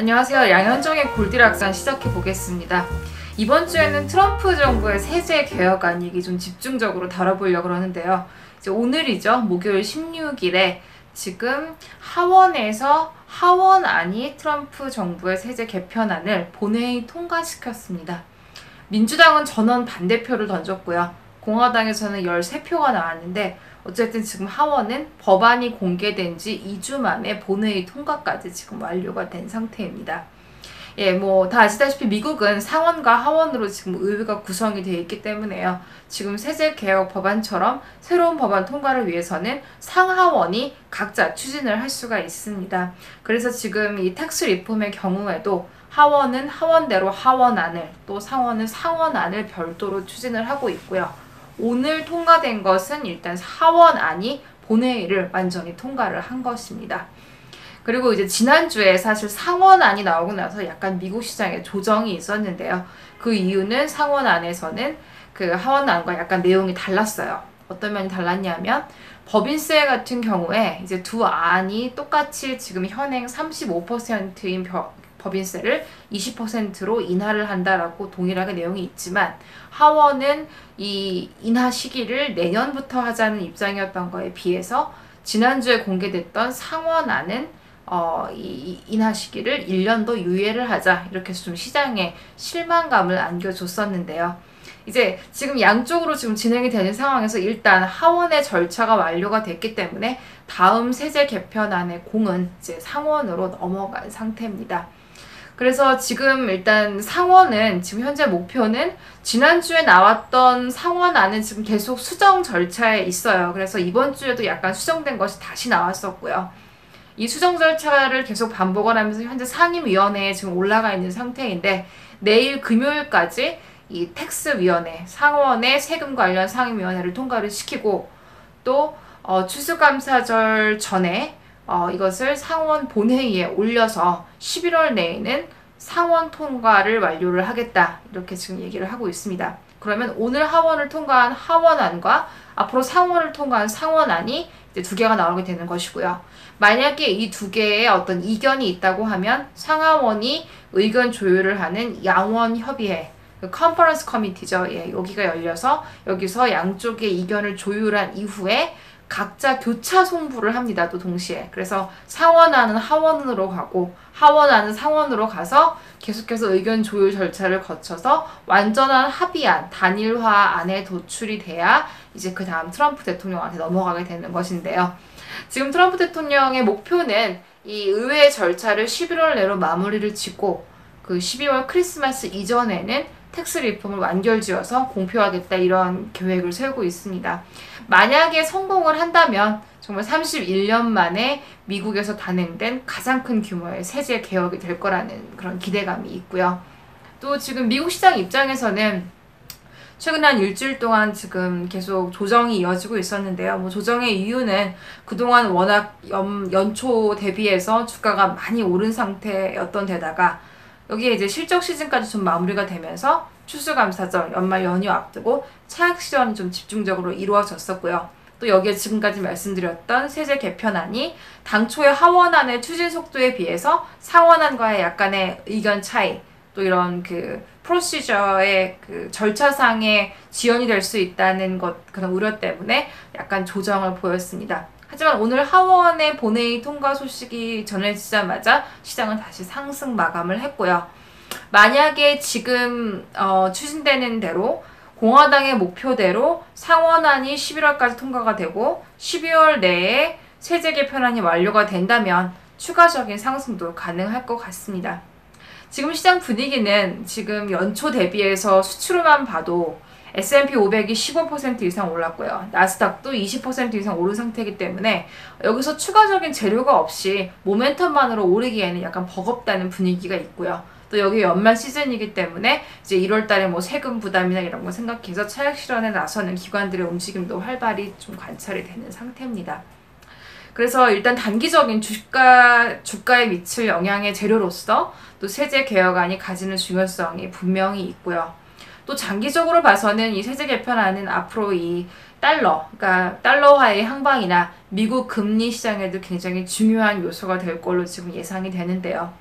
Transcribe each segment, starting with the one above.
안녕하세요. 양현종의 골디락산 시작해 보겠습니다. 이번 주에는 트럼프 정부의 세제 개혁안 얘기 좀 집중적으로 다뤄보려고 하는데요. 이제 오늘이죠. 목요일 16일에 지금 하원에서 하원안이 트럼프 정부의 세제 개편안을 본회의 통과시켰습니다. 민주당은 전원 반대표를 던졌고요. 공화당에서는 13표가 나왔는데 어쨌든 지금 하원은 법안이 공개된 지 2주 만에 본회의 통과까지 지금 완료가 된 상태입니다. 예, 뭐, 다 아시다시피 미국은 상원과 하원으로 지금 의회가 구성이 되어 있기 때문에요. 지금 세제 개혁 법안처럼 새로운 법안 통과를 위해서는 상하원이 각자 추진을 할 수가 있습니다. 그래서 지금 이 텍스 리폼의 경우에도 하원은 하원대로 하원안을 또 상원은 상원안을 별도로 추진을 하고 있고요. 오늘 통과된 것은 일단 사원안이 본회의를 완전히 통과를 한 것입니다. 그리고 이제 지난주에 사실 상원안이 나오고 나서 약간 미국 시장에 조정이 있었는데요. 그 이유는 상원안에서는 그 하원안과 약간 내용이 달랐어요. 어떤 면이 달랐냐면 법인세 같은 경우에 이제 두 안이 똑같이 지금 현행 35%인 법인세를 20%로 인하를 한다라고 동일하게 내용이 있지만 하원은 이 인하 시기를 내년부터 하자는 입장이었던 거에 비해서 지난주에 공개됐던 상원안은 어, 이 인하 시기를 1년 더 유예를 하자 이렇게 좀 시장에 실망감을 안겨줬었는데요. 이제 지금 양쪽으로 지금 진행이 되는 상황에서 일단 하원의 절차가 완료가 됐기 때문에 다음 세제 개편안의 공은 이제 상원으로 넘어간 상태입니다. 그래서 지금 일단 상원은 지금 현재 목표는 지난주에 나왔던 상원안은 지금 계속 수정 절차에 있어요. 그래서 이번 주에도 약간 수정된 것이 다시 나왔었고요. 이 수정 절차를 계속 반복을 하면서 현재 상임위원회에 지금 올라가 있는 상태인데 내일 금요일까지 이 텍스위원회, 상원의 세금 관련 상임위원회를 통과를 시키고 또 어, 추수감사절 전에 어, 이것을 상원 본회의에 올려서 11월 내에는 상원 통과를 완료를 하겠다. 이렇게 지금 얘기를 하고 있습니다. 그러면 오늘 하원을 통과한 하원안과 앞으로 상원을 통과한 상원안이 이제 두 개가 나오게 되는 것이고요. 만약에 이 두 개의 어떤 이견이 있다고 하면 상하원이 의견 조율을 하는 양원 협의회 그 컨퍼런스 커미티죠. 예, 여기가 열려서 여기서 양쪽의 이견을 조율한 이후에 각자 교차 송부를 합니다. 또 동시에. 그래서 상원안은 하원으로 가고 하원안은 상원으로 가서 계속해서 의견 조율 절차를 거쳐서 완전한 합의안, 단일화 안에 도출이 돼야 이제 그 다음 트럼프 대통령한테 넘어가게 되는 것인데요. 지금 트럼프 대통령의 목표는 이 의회 절차를 11월 내로 마무리를 짓고 그 12월 크리스마스 이전에는 텍스 리폼을 완결지어서 공표하겠다 이런 계획을 세우고 있습니다. 만약에 성공을 한다면 정말 31년 만에 미국에서 단행된 가장 큰 규모의 세제 개혁이 될 거라는 그런 기대감이 있고요. 또 지금 미국 시장 입장에서는 최근 한 일주일 동안 지금 계속 조정이 이어지고 있었는데요. 뭐 조정의 이유는 그동안 워낙 연, 연초 대비해서 주가가 많이 오른 상태였던 데다가 여기에 이제 실적 시즌까지 좀 마무리가 되면서 추수감사절, 연말 연휴 앞두고 차익 실현이 좀 집중적으로 이루어졌었고요. 또 여기에 지금까지 말씀드렸던 세제 개편안이 당초의 하원안의 추진 속도에 비해서 상원안과의 약간의 의견 차이, 또 이런 그 프로시저의 그 절차상의 지연이 될 수 있다는 것 그런 우려 때문에 약간 조정을 보였습니다. 하지만 오늘 하원의 본회의 통과 소식이 전해지자마자 시장은 다시 상승 마감을 했고요. 만약에 지금 어, 추진되는 대로 공화당의 목표대로 상원안이 11월까지 통과가 되고 12월 내에 세제 개편안이 완료가 된다면 추가적인 상승도 가능할 것 같습니다. 지금 시장 분위기는 지금 연초 대비해서 수출만 봐도 S&P 500이 15% 이상 올랐고요. 나스닥도 20% 이상 오른 상태이기 때문에 여기서 추가적인 재료가 없이 모멘텀만으로 오르기에는 약간 버겁다는 분위기가 있고요. 또 여기 연말 시즌이기 때문에 이제 1월 달에 뭐 세금 부담이나 이런 거 생각해서 차익 실현에 나서는 기관들의 움직임도 활발히 좀 관찰이 되는 상태입니다. 그래서 일단 단기적인 주가, 주가에 미칠 영향의 재료로서 또 세제 개혁안이 가지는 중요성이 분명히 있고요. 또 장기적으로 봐서는 이 세제 개편안은 앞으로 이 달러, 그러니까 달러화의 향방이나 미국 금리 시장에도 굉장히 중요한 요소가 될 걸로 지금 예상이 되는데요.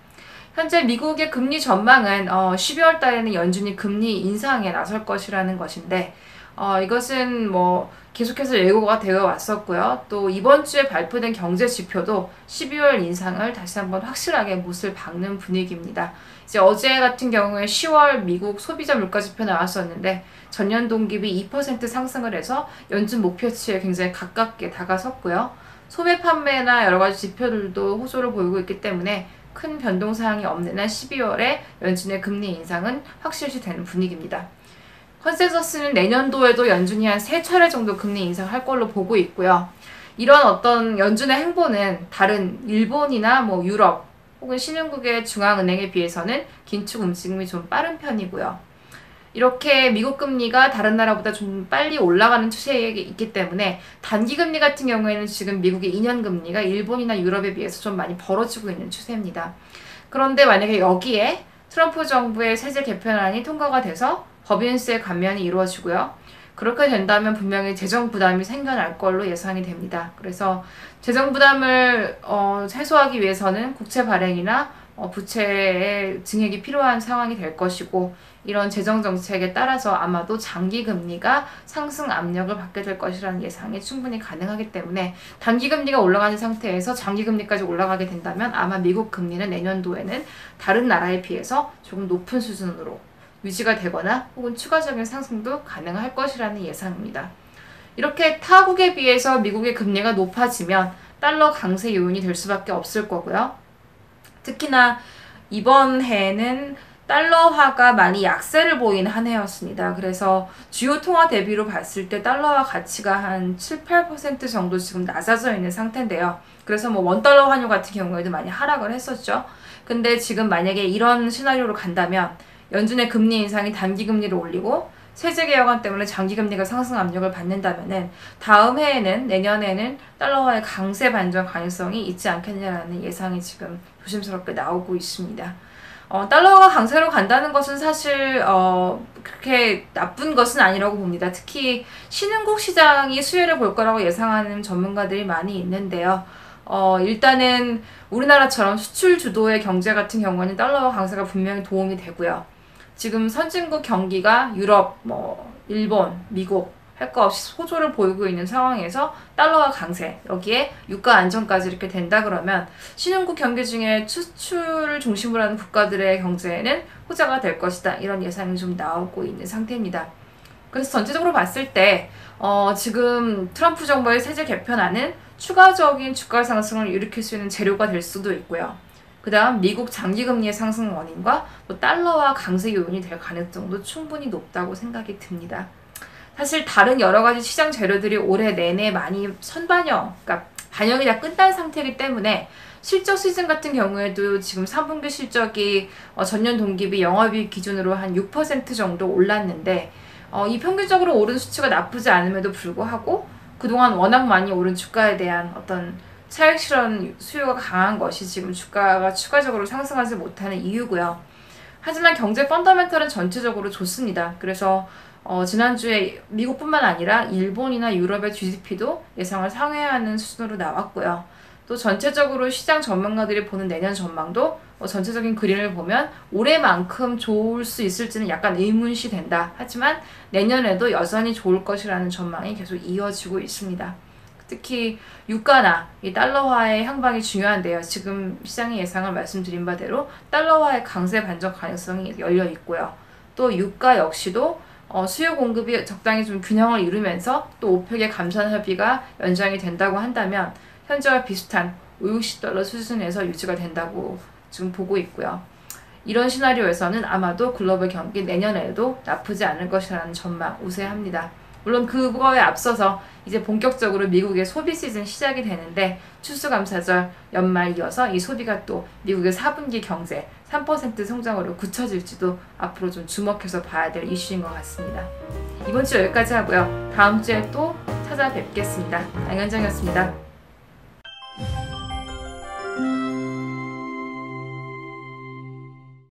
현재 미국의 금리 전망은 어, 12월 달에는 연준이 금리 인상에 나설 것이라는 것인데 어, 이것은 뭐 계속해서 예고가 되어 왔었고요. 또 이번 주에 발표된 경제 지표도 12월 인상을 다시 한번 확실하게 못을 박는 분위기입니다. 이제 어제 같은 경우에 10월 미국 소비자 물가 지표 나왔었는데 전년 동기비 2% 상승을 해서 연준 목표치에 굉장히 가깝게 다가섰고요. 소매 판매나 여러 가지 지표들도 호조를 보이고 있기 때문에 큰 변동 사항이 없는 한 12월에 연준의 금리 인상은 확실시 되는 분위기입니다. 컨센서스는 내년도에도 연준이 한 세 차례 정도 금리 인상할 걸로 보고 있고요. 이런 어떤 연준의 행보는 다른 일본이나 뭐 유럽 혹은 신흥국의 중앙은행에 비해서는 긴축 움직임이 좀 빠른 편이고요. 이렇게 미국 금리가 다른 나라보다 좀 빨리 올라가는 추세에 있기 때문에 단기 금리 같은 경우에는 지금 미국의 2년 금리가 일본이나 유럽에 비해서 좀 많이 벌어지고 있는 추세입니다. 그런데 만약에 여기에 트럼프 정부의 세제 개편안이 통과가 돼서 법인세 감면이 이루어지고요. 그렇게 된다면 분명히 재정 부담이 생겨날 걸로 예상이 됩니다. 그래서 재정 부담을 어, 해소하기 위해서는 국채 발행이나 어, 부채의 증액이 필요한 상황이 될 것이고 이런 재정 정책에 따라서 아마도 장기 금리가 상승 압력을 받게 될 것이라는 예상이 충분히 가능하기 때문에 단기 금리가 올라가는 상태에서 장기 금리까지 올라가게 된다면 아마 미국 금리는 내년도에는 다른 나라에 비해서 조금 높은 수준으로 유지가 되거나 혹은 추가적인 상승도 가능할 것이라는 예상입니다. 이렇게 타국에 비해서 미국의 금리가 높아지면 달러 강세 요인이 될 수밖에 없을 거고요. 특히나 이번 해에는 달러화가 많이 약세를 보인 한 해였습니다. 그래서 주요 통화 대비로 봤을 때 달러화 가치가 한 7, 8% 정도 지금 낮아져 있는 상태인데요. 그래서 뭐 원달러 환율 같은 경우에도 많이 하락을 했었죠. 근데 지금 만약에 이런 시나리오로 간다면 연준의 금리 인상이 단기 금리를 올리고 세제 개혁안 때문에 장기 금리가 상승 압력을 받는다면은 다음 해에는 내년에는 달러화의 강세 반전 가능성이 있지 않겠냐라는 예상이 지금 조심스럽게 나오고 있습니다. 어, 달러가 강세로 간다는 것은 사실 어, 그렇게 나쁜 것은 아니라고 봅니다. 특히 신흥국 시장이 수혜를 볼 거라고 예상하는 전문가들이 많이 있는데요. 어, 일단은 우리나라처럼 수출 주도의 경제 같은 경우는 달러와 강세가 분명히 도움이 되고요. 지금 선진국 경기가 유럽, 뭐 일본, 미국 할 거 없이 소조를 보이고 있는 상황에서 달러와 강세 여기에 유가 안정까지 이렇게 된다 그러면 신흥국 경기 중에 수출을 중심으로 하는 국가들의 경제에는 호재가 될 것이다 이런 예상이 좀 나오고 있는 상태입니다. 그래서 전체적으로 봤을 때 어, 지금 트럼프 정부의 세제 개편안은 추가적인 주가 상승을 일으킬 수 있는 재료가 될 수도 있고요. 그 다음 미국 장기금리의 상승 원인과 또 달러와 강세 요인이 될 가능성도 충분히 높다고 생각이 듭니다. 사실 다른 여러 가지 시장 재료들이 올해 내내 많이 선반영, 그러니까 반영이 다 끝난 상태이기 때문에 실적 시즌 같은 경우에도 지금 3분기 실적이 어, 전년 동기비 영업이익 기준으로 한 6% 정도 올랐는데 어, 이 평균적으로 오른 수치가 나쁘지 않음에도 불구하고 그동안 워낙 많이 오른 주가에 대한 어떤 차익 실현 수요가 강한 것이 지금 주가가 추가적으로 상승하지 못하는 이유고요. 하지만 경제 펀더멘털은 전체적으로 좋습니다. 그래서 어, 지난주에 미국뿐만 아니라 일본이나 유럽의 GDP도 예상을 상회하는 수준으로 나왔고요. 또 전체적으로 시장 전문가들이 보는 내년 전망도 어, 전체적인 그림을 보면 올해만큼 좋을 수 있을지는 약간 의문시 된다. 하지만 내년에도 여전히 좋을 것이라는 전망이 계속 이어지고 있습니다. 특히 유가나 이 달러화의 향방이 중요한데요. 지금 시장의 예상을 말씀드린 바대로 달러화의 강세 반전 가능성이 열려 있고요. 또 유가 역시도 어, 수요 공급이 적당히 좀 균형을 이루면서 또 오펙의 감산 협의가 연장이 된다고 한다면 현재와 비슷한 50달러 수준에서 유지가 된다고 지금 보고 있고요. 이런 시나리오에서는 아마도 글로벌 경기 내년에도 나쁘지 않을 것이라는 전망 우세합니다. 물론 그거에 앞서서 이제 본격적으로 미국의 소비 시즌 시작이 되는데 추수감사절 연말 이어서 이 소비가 또 미국의 4분기 경제 3% 성장으로 굳혀질지도 앞으로 좀 주목해서 봐야 될 이슈인 것 같습니다. 이번 주 여기까지 하고요. 다음 주에 또 찾아뵙겠습니다. 양현정이었습니다.